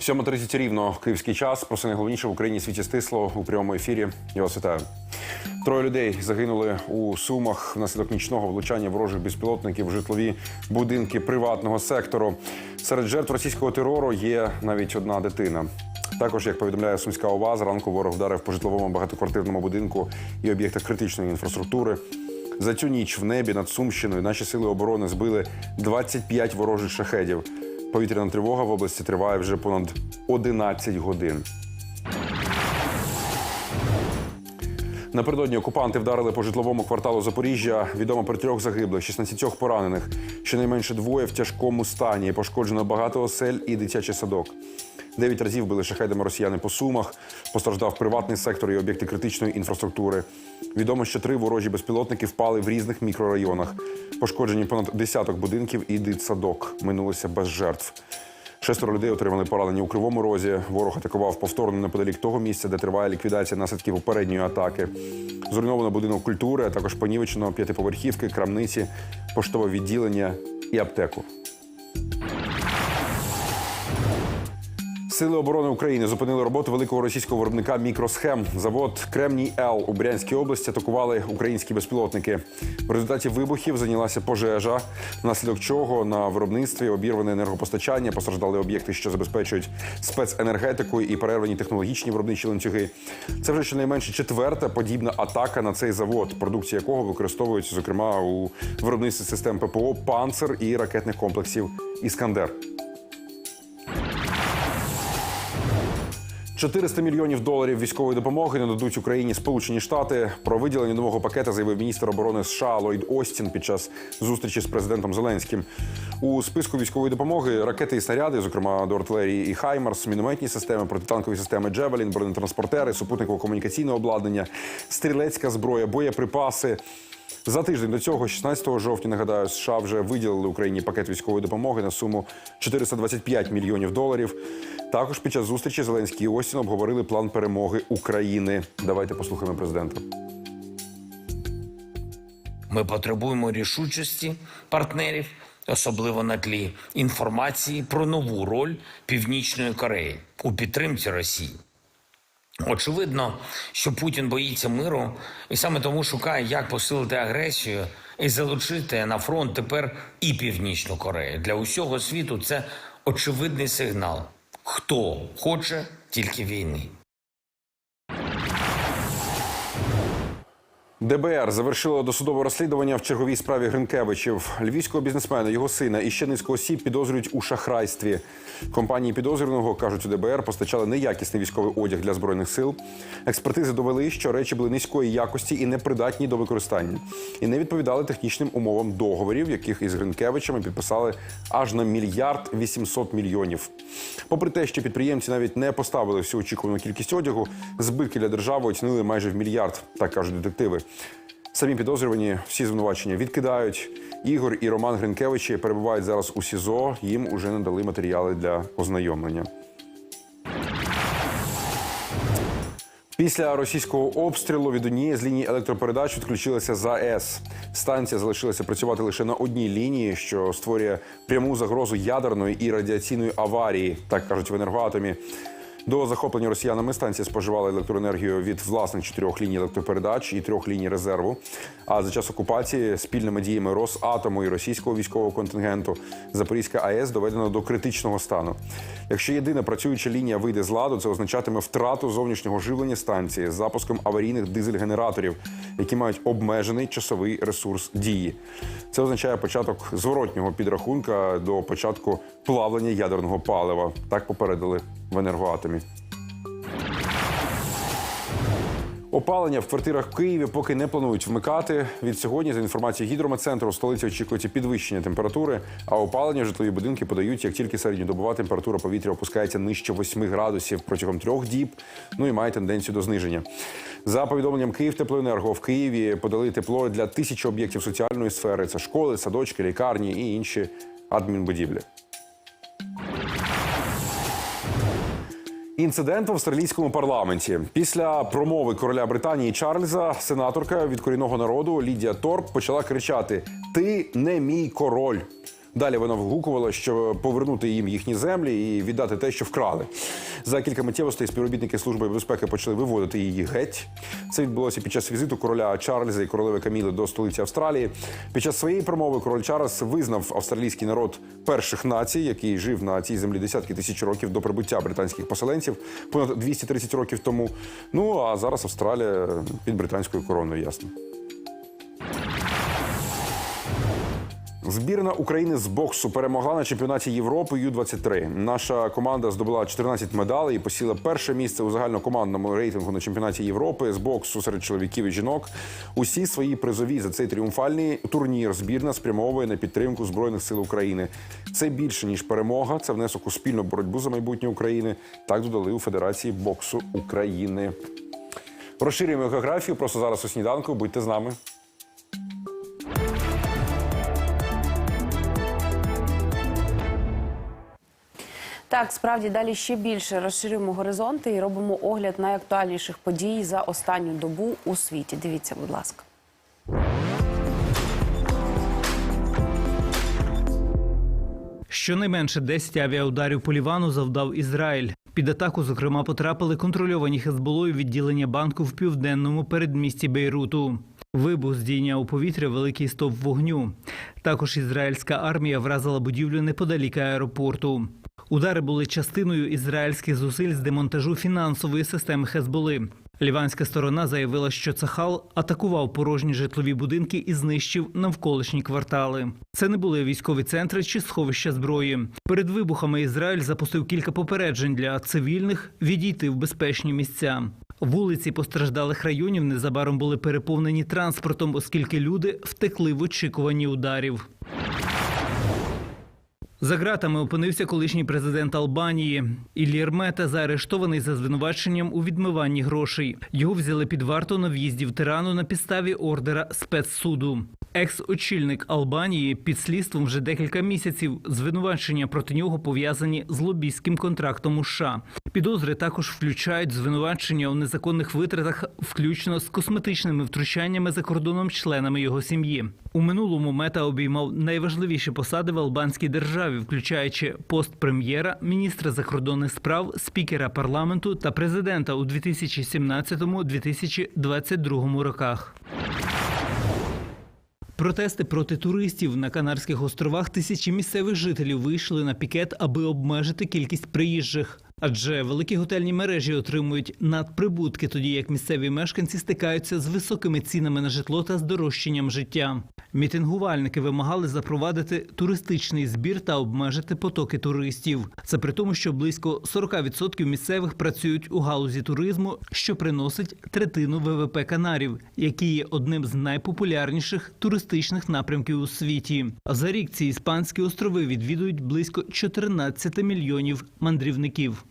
7.30 рівно київський час. Про все найголовніше в Україні світі стисло у прямому ефірі. Я вас вітаю. Троє людей загинули у Сумах внаслідок нічного влучання ворожих безпілотників в житлові будинки приватного сектору. Серед жертв російського терору є навіть одна дитина. Також, як повідомляє Сумська ОВА, зранку ворог вдарив по житловому багатоквартирному будинку і об'єктах критичної інфраструктури. За цю ніч в небі над Сумщиною наші сили оборони збили 25 ворожих шахедів. Повітряна тривога в області триває вже понад 11 годин. Напередодні окупанти вдарили по житловому кварталу Запоріжжя. Відомо про трьох загиблих, 16 поранених. Щонайменше двоє в тяжкому стані. Пошкоджено багато осель і дитячий садок. Дев'ять разів били шахедами росіяни по сумах. Постраждав приватний сектор і об'єкти критичної інфраструктури. Відомо, що три ворожі безпілотники впали в різних мікрорайонах. Пошкоджені понад десяток будинків і дитсадок. Минулося без жертв. Шестеро людей отримали поранення у кривому розі. Ворог атакував повторно неподалік того місця, де триває ліквідація наслідків попередньої атаки. Зруйновано будинок культури, а також понівечено п'ятиповерхівки, крамниці, поштове відділення і аптеку. Сили оборони України зупинили роботу великого російського виробника мікросхем. Завод Кремній Л у Брянській області атакували українські безпілотники. В результаті вибухів зайнялася пожежа, внаслідок чого на виробництві обірване енергопостачання, постраждали об'єкти, що забезпечують спеценергетику і перервані технологічні виробничі ланцюги. Це вже щонайменше четверта подібна атака на цей завод, продукція якого використовується зокрема у виробництві систем ППО Панцер і ракетних комплексів Іскандер. 400 мільйонів доларів військової допомоги нададуть Україні Сполучені Штати. Про виділення нового пакета заявив міністр оборони США Ллойд Остін під час зустрічі з президентом Зеленським. У списку військової допомоги ракети і снаряди, зокрема до артилерії і Хаймарс, мінометні системи, протитанкові системи Джевелін, бронетранспортери, супутниково комунікаційне обладнання, стрілецька зброя, боєприпаси. За тиждень до цього, 16 жовтня, нагадаю, США вже виділили Україні пакет військової допомоги на суму 425 мільйонів доларів. Також під час зустрічі Зеленський і Остін обговорили план перемоги України. Давайте послухаємо президента. Ми потребуємо рішучості партнерів, особливо на тлі інформації про нову роль Північної Кореї у підтримці Росії. Очевидно, що Путін боїться миру і саме тому шукає, як посилити агресію і залучити на фронт тепер і Північну Корею. Для усього світу це очевидний сигнал. Хто хоче тільки війни. ДБР завершило досудове розслідування в черговій справі Гринкевичів. Львівського бізнесмена, його сина і ще низку осіб підозрюють у шахрайстві. Компанії підозрюваного кажуть у ДБР постачали неякісний військовий одяг для збройних сил. Експертизи довели, що речі були низької якості і непридатні до використання, і не відповідали технічним умовам договорів, яких із Гринкевичами підписали аж на мільярд 800 мільйонів. Попри те, що підприємці навіть не поставили всю очікувану кількість одягу, збитки для держави оцінили майже в мільярд, так кажуть детективи. Самі підозрювані всі звинувачення відкидають. Ігор і Роман Гринкевичі перебувають зараз у СІЗО. Їм уже надали матеріали для ознайомлення. Після російського обстрілу від однієї з ліній електропередач відключилася ЗАЕС. Станція залишилася працювати лише на одній лінії, що створює пряму загрозу ядерної і радіаційної аварії, так кажуть в енергоатомі. До захоплення росіянами станція споживала електроенергію від власних чотирьох ліній електропередач і трьох ліній резерву. А за час окупації спільними діями Росатому і російського військового контингенту Запорізька АЕС доведено до критичного стану. Якщо єдина працююча лінія вийде з ладу, це означатиме втрату зовнішнього живлення станції з запуском аварійних дизель-генераторів, які мають обмежений часовий ресурс дії. Це означає початок зворотнього підрахунка до початку плавлення ядерного палива. Так попередили в енергоатомі. Опалення в квартирах в Києві поки не планують вмикати. Від сьогодні, за інформацією гідрометцентру, у столиці очікується підвищення температури, а опалення в житлові будинки подають, як тільки середньодобова температура повітря опускається нижче 8 градусів протягом трьох діб. Ну і має тенденцію до зниження. За повідомленням Київ Теплоенерго в Києві подали тепло для тисячі об'єктів соціальної сфери: це школи, садочки, лікарні і інші адмінбудівлі. Інцидент в австралійському парламенті після промови короля Британії Чарльза, сенаторка від корінного народу Лідія Торп почала кричати: Ти не мій король. Далі вона вгукувала, що повернути їм їхні землі і віддати те, що вкрали. За кілька миттєвостей співробітники служби безпеки почали виводити її геть. Це відбулося під час візиту короля Чарльза і королеви Каміли до столиці Австралії. Під час своєї промови король Чарльз визнав австралійський народ перших націй, який жив на цій землі десятки тисяч років до прибуття британських поселенців, понад 230 років тому. Ну а зараз Австралія під британською короною, ясно. Збірна України з боксу перемогла на чемпіонаті Європи Ю-23. Наша команда здобула 14 медалей і посіла перше місце у загальнокомандному рейтингу на чемпіонаті Європи з боксу серед чоловіків і жінок. Усі свої призові за цей тріумфальний турнір збірна спрямовує на підтримку збройних сил України. Це більше ніж перемога. Це внесок у спільну боротьбу за майбутнє України. Так додали у Федерації боксу України. Розширюємо географію. Просто зараз у сніданку. Будьте з нами. Так, справді далі ще більше розширюємо горизонти і робимо огляд найактуальніших подій за останню добу у світі. Дивіться, будь ласка. Щонайменше 10 авіаударів по Лівану завдав Ізраїль. Під атаку, зокрема, потрапили контрольовані Хезболою відділення банку в південному передмісті Бейруту. Вибух здійняв у повітря великий стовп вогню. Також ізраїльська армія вразила будівлю неподалік аеропорту. Удари були частиною ізраїльських зусиль з демонтажу фінансової системи Хезболи. Ліванська сторона заявила, що Цахал атакував порожні житлові будинки і знищив навколишні квартали. Це не були військові центри чи сховища зброї. Перед вибухами Ізраїль запустив кілька попереджень для цивільних відійти в безпечні місця. Вулиці постраждалих районів незабаром були переповнені транспортом, оскільки люди втекли в очікуванні ударів. За ґратами опинився колишній президент Албанії. Іллі Мета заарештований за звинуваченням у відмиванні грошей. Його взяли під варту на в'їзді в Тирану на підставі ордера спецсуду. Екс-очільник Албанії під слідством вже декілька місяців. Звинувачення проти нього пов'язані з лобійським контрактом у США. Підозри також включають звинувачення у незаконних витратах, включно з косметичними втручаннями за кордоном членами його сім'ї. У минулому мета обіймав найважливіші посади в албанській державі, включаючи пост прем'єра, міністра закордонних справ, спікера парламенту та президента у 2017-2022 роках. Протести проти туристів на Канарських островах тисячі місцевих жителів вийшли на пікет, аби обмежити кількість приїжджих. Адже великі готельні мережі отримують надприбутки, тоді як місцеві мешканці стикаються з високими цінами на житло та здорожчанням життя. Мітингувальники вимагали запровадити туристичний збір та обмежити потоки туристів. Це при тому, що близько 40% місцевих працюють у галузі туризму, що приносить третину ВВП Канарів, які є одним з найпопулярніших туристичних напрямків у світі. За рік ці іспанські острови відвідують близько 14 мільйонів мандрівників.